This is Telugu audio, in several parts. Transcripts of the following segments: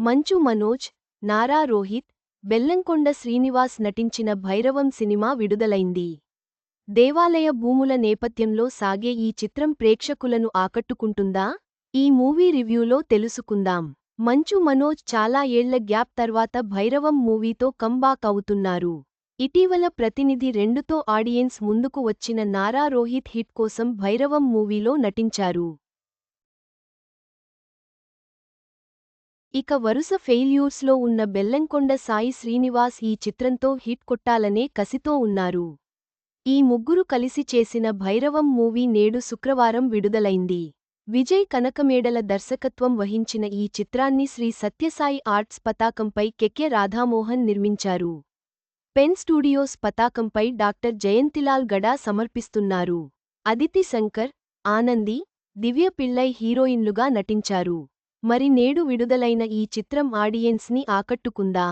మంచు మనోజ్ నారా రోహిత్ బెల్లంకొండ శ్రీనివాస్ నటించిన భైరవం సినిమా విడుదలైంది. దేవాలయ భూముల నేపథ్యంలో సాగే ఈ చిత్రం ప్రేక్షకులను ఆకట్టుకుంటుందా? ఈ మూవీ రివ్యూలో తెలుసుకుందాం. మంచు మనోజ్ చాలా ఏళ్ళ గ్యాప్ తర్వాత భైరవం మూవీతో కంబాక్ అవుతున్నారు. ఇటీవల ప్రతినిధి రెండుతో ఆడియన్స్ ముందుకు వచ్చిన నారా రోహిత్ హిట్ కోసం భైరవం మూవీలో నటించారు. ఇక వరుస ఫెయిల్యూర్స్లో ఉన్న బెల్లంకొండ సాయి శ్రీనివాస్ ఈ చిత్రంతో హిట్ కొట్టాలనే కసితో ఉన్నారు. ఈ ముగ్గురు కలిసి చేసిన భైరవం మూవీ నేడు శుక్రవారం విడుదలైంది. విజయ్ కనకమేడల దర్శకత్వం వహించిన ఈ చిత్రాన్ని శ్రీ సత్యసాయి ఆర్ట్స్ పతాకంపై కెకె రాధామోహన్ నిర్మించారు. పెన్ స్టూడియోస్ పతాకంపై డాక్టర్ జయంతిలాల్ గడా సమర్పిస్తున్నారు. అదితి శంకర్ ఆనంది దివ్య పిళ్ళై హీరోయిన్లుగా నటించారు. మరి నేడు విడుదలైన ఈ చిత్రం ఆడియన్స్ని ఆకట్టుకుందా?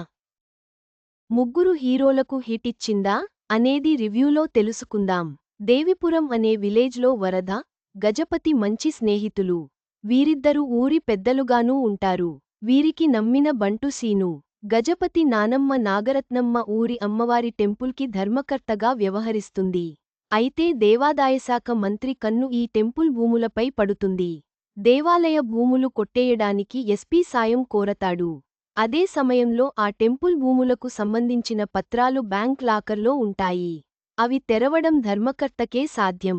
ముగ్గురు హీరోలకు హిట్ ఇచ్చిందా అనేది రివ్యూలో తెలుసుకుందాం. దేవిపురం అనే విలేజ్లో వరద గజపతి మంచి స్నేహితులు. వీరిద్దరూ ఊరి పెద్దలుగానూ ఉంటారు. వీరికి నమ్మిన బంటు సీను. గజపతి నానమ్మ నాగరత్నమ్మ ఊరి అమ్మవారి టెంపుల్కి ధర్మకర్తగా వ్యవహరిస్తుంది. అయితే దేవాదాయశాఖ మంత్రి కన్ను ఈ టెంపుల్ భూములపై పడుతుంది. దేవాలయ భూములు కొట్టేయడానికి ఎస్పీ సాయం కోరతాడు. అదే సమయంలో ఆ టెంపుల్ భూములకు సంబంధించిన పత్రాలు బ్యాంక్ లాకర్లో ఉంటాయి. అవి తెరవడం ధర్మకర్తకే సాధ్యం.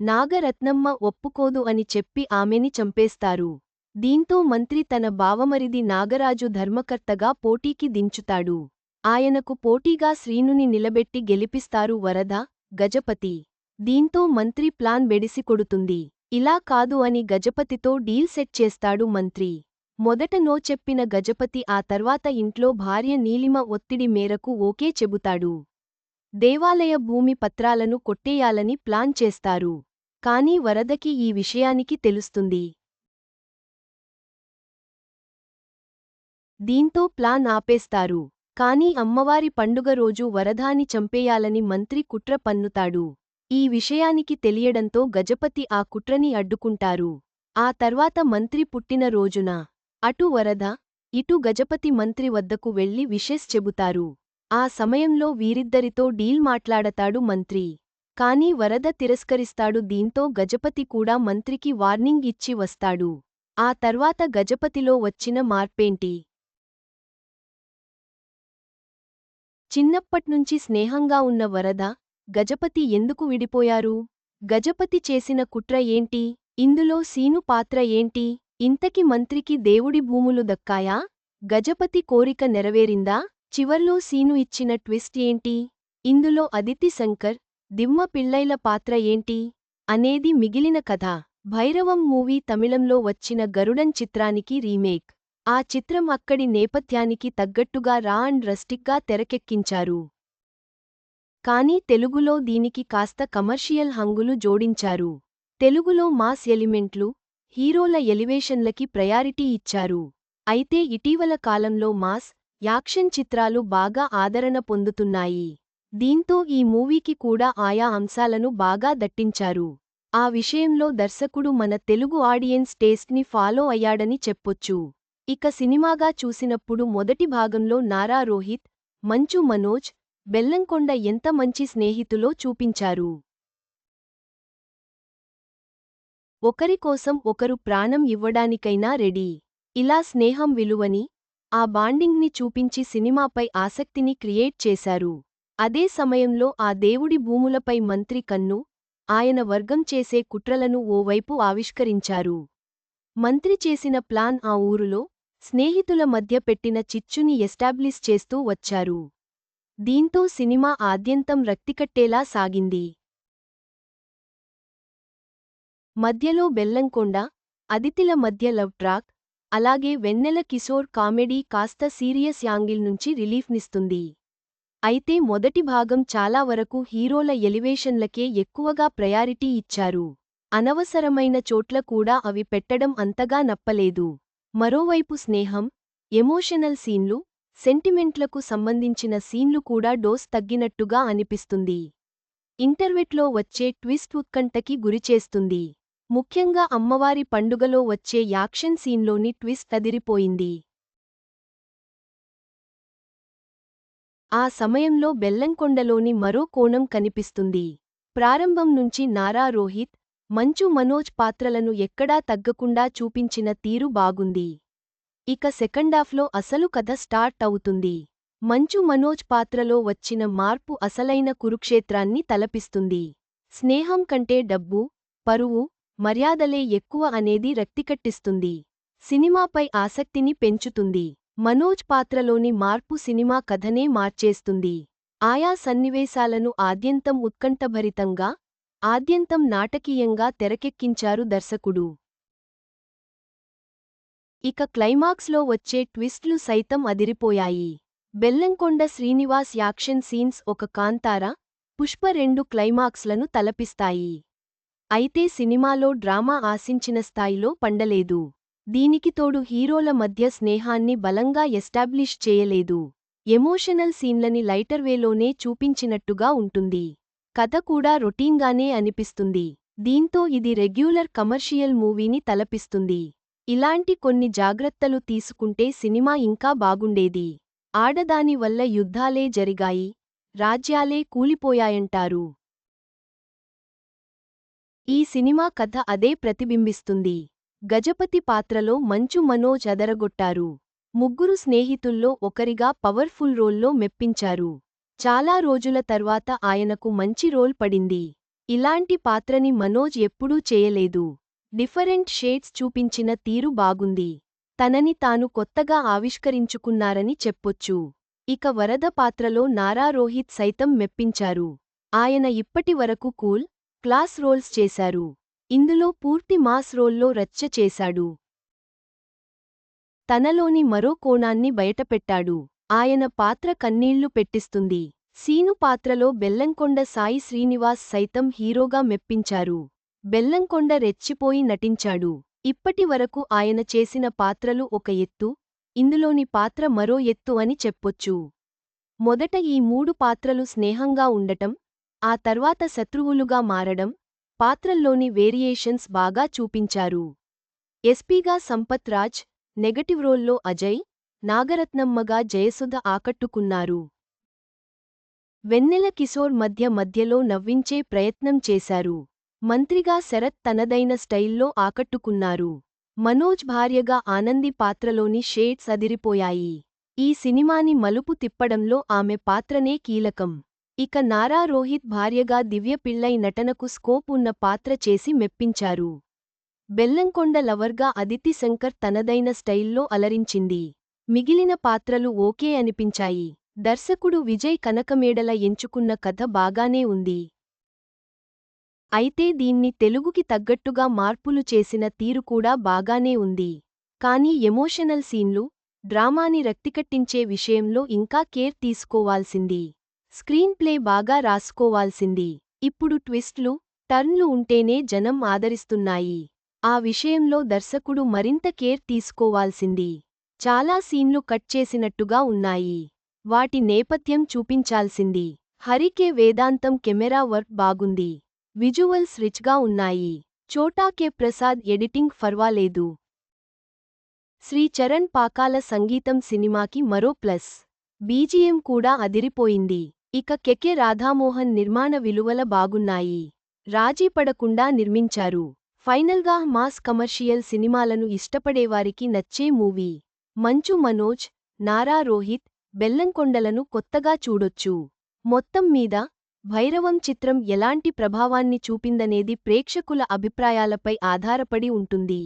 నాగరత్నమ్మ ఒప్పుకోదు అని చెప్పి ఆమెని చంపేస్తారు. దీంతో మంత్రి తన బావమరిది నాగరాజు ధర్మకర్తగా పోటీకి దించుతాడు. ఆయనకు పోటీగా శ్రీనుని నిలబెట్టి గెలిపిస్తారు వరద గజపతి. దీంతో మంత్రి ప్లాన్ బెడిసికొడుతుంది ఇలా కాదు అని గజపతితో డీల్ సెట్ చేస్తాడు మంత్రి. మొదట నో చెప్పిన గజపతి ఆ తర్వాత ఇంట్లో భార్య నీలిమ ఒత్తిడి మేరకు ఓకే చెబుతాడు. దేవాలయ భూమి పత్రాలను కొట్టేయాలని ప్లాన్ చేస్తారు. కానీ వరదకి ఈ విషయానికి తెలుస్తుంది. దీంతో ప్లాన్ ఆపేస్తారు. కానీ అమ్మవారి పండుగ రోజు వరదాని చంపేయాలని మంత్రి కుట్ర పన్నుతాడు. ఈ విషయానికి తెలియడంతో గజపతి ఆ కుట్రని అడ్డుకుంటారు. ఆ తర్వాత మంత్రి పుట్టిన రోజున అటు వరద ఇటు గజపతి మంత్రి వద్దకు వెళ్ళి విషెస్ చెబుతారు. ఆ సమయంలో వీరిద్దరితో డీల్ మాట్లాడతాడు మంత్రి. కాని వరద తిరస్కరిస్తాడు దీంతో గజపతి కూడా మంత్రికి వార్నింగ్ ఇచ్చి వస్తాడు. ఆ తర్వాత గజపతిలో వచ్చిన మార్పేంటి? చిన్నప్పట్నుంచి స్నేహంగా ఉన్న వరద గజపతి ఎందుకు విడిపోయారు? గజపతి చేసిన కుట్ర ఏంటి? ఇందులో సీను పాత్ర ఏంటి? ఇంతకి మంత్రికి దేవుడి భూములు దక్కాయా? గజపతి కోరిక నెరవేరిందా? చివర్లో సీను ఇచ్చిన ట్విస్ట్ ఏంటి? ఇందులో అదితి శంకర్ దిమ్మ పిళ్ళైల పాత్ర ఏంటి? అనేది మిగిలిన కథ. భైరవం మూవీ తమిళంలో వచ్చిన గరుడన్ చిత్రానికి రీమేక్. ఆ చిత్రం అక్కడి నేపథ్యానికి తగ్గట్టుగా రా అండ్ రస్టిక్గా తెరకెక్కించారు. కానీ తెలుగులో దీనికి కాస్త కమర్షియల్ హంగులు జోడించారు. తెలుగులో మాస్ ఎలిమెంట్లు హీరోల ఎలివేషన్లకి ప్రయారిటీ ఇచ్చారు. అయితే ఇటీవల కాలంలో మాస్ యాక్షన్ చిత్రాలు బాగా ఆదరణ పొందుతున్నాయి. దీంతో ఈ మూవీకి కూడా ఆయా అంశాలను బాగా దట్టించారు. ఆ విషయంలో దర్శకుడు మన తెలుగు ఆడియన్స్ టేస్ట్ని ఫాలో అయ్యాడని చెప్పొచ్చు. ఇక సినిమాగా చూసినప్పుడు మొదటి భాగంలో నారా రోహిత్ మంచు మనోజ్ బెల్లంకొండ ఎంత మంచి స్నేహితులో చూపించారు. ఒకరికోసం ఒకరు ప్రాణం ఇవ్వడానికైనా రెడీ. ఇలా స్నేహం విలువని ఆ బాండింగ్ని చూపించి సినిమాపై ఆసక్తిని క్రియేట్ చేశారు. అదే సమయంలో ఆ దేవుడి భూములపై మంత్రి కన్ను ఆయన వర్గం చేసే కుట్రలను ఓవైపు ఆవిష్కరించారు. మంత్రి చేసిన ప్లాన్ ఆ ఊరులో స్నేహితుల మధ్య పెట్టిన చిచ్చుని ఎస్టాబ్లిష్ చేస్తూ వచ్చారు. దీంతో సినిమా ఆద్యంతం రక్తికట్టేలా సాగింది. మధ్యలో బెల్లంకొండ అదితిల మధ్య లవ్ ట్రాక్ అలాగే వెన్నెల కిషోర్ కామెడీ కాస్త సీరియస్ యాంగిల్ నుంచి రిలీఫ్నిస్తుంది అయితే మొదటి భాగం చాలా వరకు హీరోల ఎలివేషన్లకే ఎక్కువగా ప్రయారిటీ ఇచ్చారు. అనవసరమైన చోట్ల కూడా అవి పెట్టడం అంతగా నప్పలేదు. మరోవైపు స్నేహం ఎమోషనల్ సీన్లు సెంటిమెంట్లకు సంబంధించిన సీన్లు కూడా డోస్ తగ్గినట్టుగా అనిపిస్తుంది. ఇంటర్వెట్లో వచ్చే ట్విస్ట్ ఉత్కంఠకి గురిచేస్తుంది ముఖ్యంగా అమ్మవారి పండుగలో వచ్చే యాక్షన్ సీన్లోని ట్విస్ట్ అదిరిపోయింది. ఆ సమయంలో బెల్లంకొండలోని మరో కోణం కనిపిస్తుంది. ప్రారంభం నుంచి నారా రోహిత్ మంచు మనోజ్ పాత్రలను ఎక్కడా తగ్గకుండా చూపించిన తీరు బాగుంది. ఇక సెకండాఫ్లో అసలు కథ స్టార్ట్ అవుతుంది. మంచు మనోజ్ పాత్రలో వచ్చిన మార్పు అసలైన కురుక్షేత్రాన్ని తలపిస్తుంది. స్నేహం కంటే డబ్బు పరువు మర్యాదలే ఎక్కువ అనేది రక్తికట్టిస్తుంది. సినిమాపై ఆసక్తిని పెంచుతుంది. మనోజ్ పాత్రలోని మార్పు సినిమా కథనే మార్చేస్తుంది. ఆయా సన్నివేశాలను ఆద్యంతం ఉత్కంఠభరితంగా ఆద్యంతం నాటకీయంగా తెరకెక్కించారు దర్శకుడు. ఇక క్లైమాక్స్లో వచ్చే ట్విస్ట్లు సైతం అదిరిపోయాయి. బెల్లంకొండ శ్రీనివాస్ యాక్షన్ సీన్స్ ఒక కాంతార పుష్ప రెండు క్లైమాక్స్లను తలపిస్తాయి. అయితే సినిమాలో డ్రామా ఆశించిన స్థాయిలో పండలేదు. దీనికి తోడు హీరోల మధ్య స్నేహాన్ని బలంగా ఎస్టాబ్లిష్ చేయలేదు. ఎమోషనల్ సీన్లని లైటర్వేలోనే చూపించినట్టుగా ఉంటుంది. కథ కూడా రొటీన్గానే అనిపిస్తుంది. దీంతో ఇది రెగ్యులర్ కమర్షియల్ మూవీని తలపిస్తుంది. ఇలాంటి కొన్ని జాగ్రత్తలు తీసుకుంటే సినిమా ఇంకా బాగుండేది. ఆడదాని వల్ల యుద్ధాలే జరిగాయి. రాజ్యాలే కూలిపోయాయంటారు. ఈ సినిమా కథ అదే ప్రతిబింబిస్తుంది. గజపతి పాత్రలో మంచు మనోజ్ అదరగొట్టారు. ముగ్గురు స్నేహితుల్లో ఒకరిగా పవర్ఫుల్ రోల్లో మెప్పించారు. చాలా రోజుల తర్వాత ఆయనకు మంచి రోల్ పడింది. ఇలాంటి పాత్రని మనోజ్ ఎప్పుడూ చేయలేదు. డిఫరెంట్ షేడ్స్ చూపించిన తీరు బాగుంది. తనని తాను కొత్తగా ఆవిష్కరించుకున్నారని చెప్పొచ్చు. ఇక వరద పాత్రలో నారా రోహిత్ సైతం మెప్పించారు. ఆయన ఇప్పటి వరకు కూల్ క్లాస్ రోల్స్ చేశారు. ఇందులో పూర్తి మాస్ రోల్లో రచ్చ చేశాడు. తనలోని మరో కోణాన్ని బయటపెట్టాడు. ఆయన పాత్ర కన్నీళ్ళు పెట్టిస్తుంది. సీను పాత్రలో బెల్లంకొండ సాయి శ్రీనివాస్ సైతం హీరోగా మెప్పించారు. బెల్లంకొండ రెచ్చిపోయి నటించాడు. ఇప్పటి వరకు ఆయన చేసిన పాత్రలు ఒక ఎత్తు ఇందులోని పాత్ర మరో ఎత్తు అని చెప్పొచ్చు. మొదట ఈ మూడు పాత్రలు స్నేహంగా ఉండటం ఆ తర్వాత శత్రువులుగా మారడం పాత్రల్లోని వేరియేషన్స్ బాగా చూపించారు. ఎస్పీగా సంపత్ రాజ్ నెగటివ్ రోల్లో అజయ్ నాగరత్నమ్మగా జయసుధ ఆకట్టుకున్నారు. వెన్నెల కిశోర్ మధ్య మధ్యలో నవ్వించే ప్రయత్నం చేశారు. మంత్రిగా శరత్ తనదైన స్టైల్లో ఆకట్టుకున్నారు. మనోజ్ భార్యగా ఆనంది పాత్రలోని షేడ్స్ అదిరిపోయాయి. ఈ సినిమాని మలుపు తిప్పడంలో ఆమె పాత్రనే కీలకం. ఇక నారా రోహిత్ భార్యగా దివ్య పిళ్ళై నటనకు స్కోప్ ఉన్న పాత్ర చేసి మెప్పించారు. బెల్లంకొండ లవర్గా అదితి శంకర్ తనదైన స్టైల్లో అలరించింది. మిగిలిన పాత్రలు ఓకే అనిపించాయి. దర్శకుడు విజయ్ కనకమేడల ఎంచుకున్న కథ బాగానే ఉంది. అయితే దీన్ని తెలుగుకి తగ్గట్టుగా మార్పులు చేసిన తీరు కూడా బాగానే ఉంది. కానీ ఎమోషనల్ సీన్లు డ్రామాని రక్తికట్టించే విషయంలో ఇంకా కేర్ తీసుకోవాల్సింది. స్క్రీన్ ప్లే బాగా రాసుకోవాల్సింది. ఇప్పుడు ట్విస్ట్లు టర్న్లు ఉంటేనే జనం ఆదరిస్తున్నాయి. ఆ విషయంలో దర్శకుడు మరింత కేర్ తీసుకోవాల్సింది. చాలా సీన్లు కట్ చేసినట్టుగా ఉన్నాయి. వాటి నేపథ్యం చూపించాల్సింది. హరికే వేదాంతం కెమెరా వర్క్ బాగుంది. విజువల్స్ రిచ్గా ఉన్నాయి. చోటా కె ప్రసాద్ ఎడిటింగ్ ఫర్వాలేదు. శ్రీ చరణ్ పాకాల సంగీతం సినిమాకి మరో ప్లస్. బీజిఎం కూడా అదిరిపోయింది. ఇక కెకె రాధామోహన్ నిర్మాణ విలువల బాగున్నాయి. రాజీపడకుండా నిర్మించారు. ఫైనల్గా మాస్ కమర్షియల్ సినిమాలను ఇష్టపడేవారికి నచ్చే మూవీ. మంచు మనోజ్ నారా రోహిత్ బెల్లంకొండలను కొత్తగా చూడొచ్చు. మొత్తం మీద భైరవం చిత్రం ఎలాంటి ప్రభావాన్ని చూపిందనేది ప్రేక్షకుల అభిప్రాయాలపై ఆధారపడి ఉంటుంది.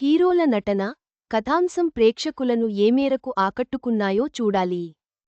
హీరోల నటన కథాంశం ప్రేక్షకులను ఏమేరకు ఆకట్టుకున్నాయో చూడాలి.